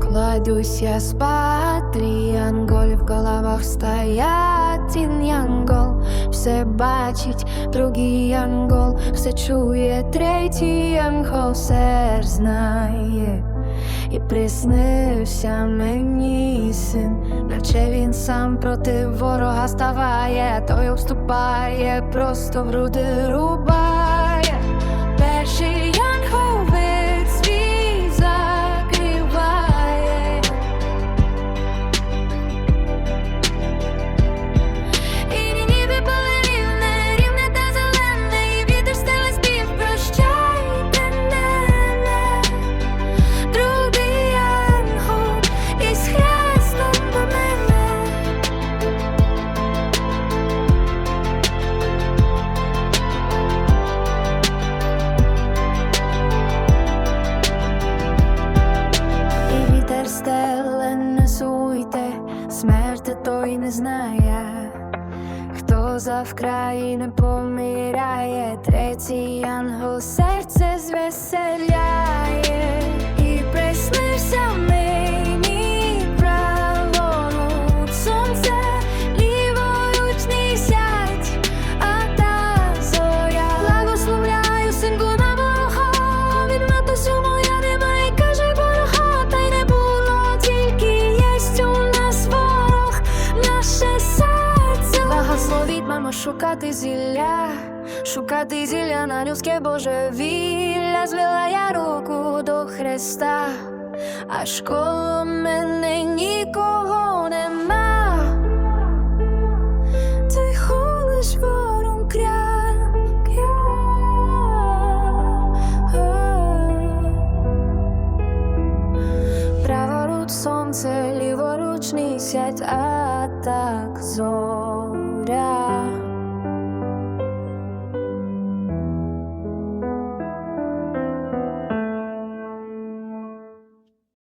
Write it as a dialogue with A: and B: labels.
A: Кладусь я спать, три янголи в головах стоять Один янгол все бачить, другий янгол все чує, третій янгол все знає. І приснився мені син, наче він сам проти ворога ставає, той обступає, просто в груди рубає. Смерти той не знає. Хто за вкрай не помирає, третій ангел Благословіть, шукати зілля, шукати зілля на людське божевілля, звела я руку до Христа, аж коло мене нікого нема. Ти холиш вором кря, Праворуч сонце, ліворуч сядь, а так mudah